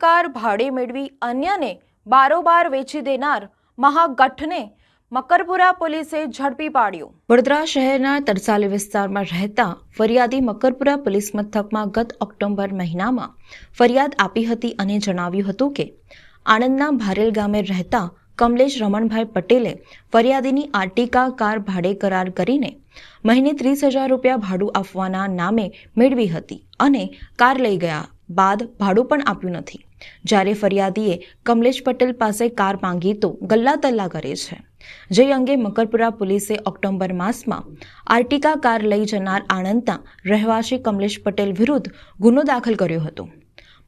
Car ભાડે મેળવી અન્યને બારોબાર વેચી દેનાર મહાગઠને મકરપુરા પોલીસે ઝડપી પાડ્યો. વડોદરા શહેરના તરસાલી વિસ્તારમાં રહેતા ફરિયાદી મકરપુરા પોલીસ મથકમાં ગત ઓક્ટોબર મહિનામાં ફરિયાદ આપી હતી અને જણાવ્યું હતું કે, આણંદના ભારેલ ગામે રહેતા કમલેશ રમણભાઈ પટેલે ફરિયાદીની આર્ટિકા કાર ભાડે કરાર કરીને મહિને ત્રીસ હજાર રૂપિયા ભાડું આપવાના નામે મેળવી હતી અને કાર લઈ ગયા. બાદ ભાડું પણ આપ્યું નથી. જ્યારે ફરિયાદીએ કમલેશ પટેલ પાસે કાર માંગી તો ગલ્લા તલ્લા કરે છે. જે અંગે મકરપુરા પોલીસે ઓક્ટોબર માસમાં આર્ટિકા કાર લઈ જનાર આણંદના રહેવાસી કમલેશ પટેલ વિરુદ્ધ ગુનો દાખલ કર્યો હતો.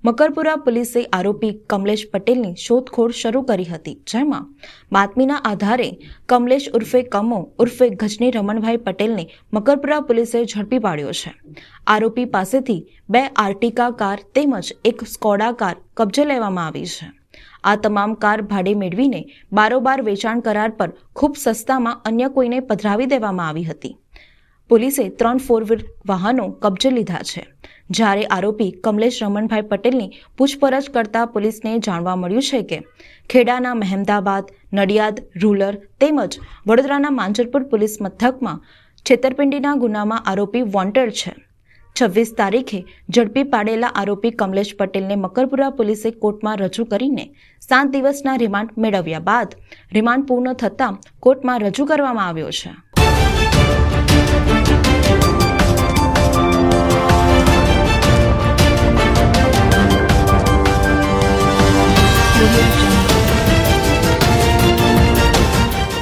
મકરપુરા પોલીસે આરોપી કમલેશ પટેલની શોધખોળ શરૂ કરી હતી, જેમાં બાતમીના આધારે કમલેશ ઉર્ફે કમો ઉર્ફે ગજની રમણભાઈ પટેલને મકરપુરા પોલીસે ઝડપી પાડ્યો છે. આરોપી પાસેથી બે આર્ટિકા કાર તેમજ એક સ્કોડા કાર કબજે લેવામાં આવી છે. આ તમામ કાર ભાડે મેળવીને બારોબાર વેચાણ કરાર પર ખૂબ સસ્તામાં અન્ય કોઈને પધરાવી દેવામાં આવી હતી. પોલીસે ત્રણ ફોર વ્હીલ વાહનો કબજે લીધા છે. જ્યારે આરોપી કમલેશ રમણભાઈ પટેલની પૂછપરછ કરતા પોલીસને જાણવા મળ્યું છે કે ખેડાના મહેમદાબાદ, નડિયાદ, રૂરલ તેમજ વડોદરાના માંજરપુર પોલીસ મથકમાં છેતરપિંડીના ગુનામાં આરોપી વોન્ટેડ છે. છવ્વીસ તારીખે ઝડપી પાડેલા આરોપી કમલેશ પટેલને મકરપુરા પોલીસે કોર્ટમાં રજૂ કરીને સાત દિવસના રિમાન્ડ મેળવ્યા બાદ રિમાન્ડ પૂર્ણ થતાં કોર્ટમાં રજૂ કરવામાં આવ્યો છે.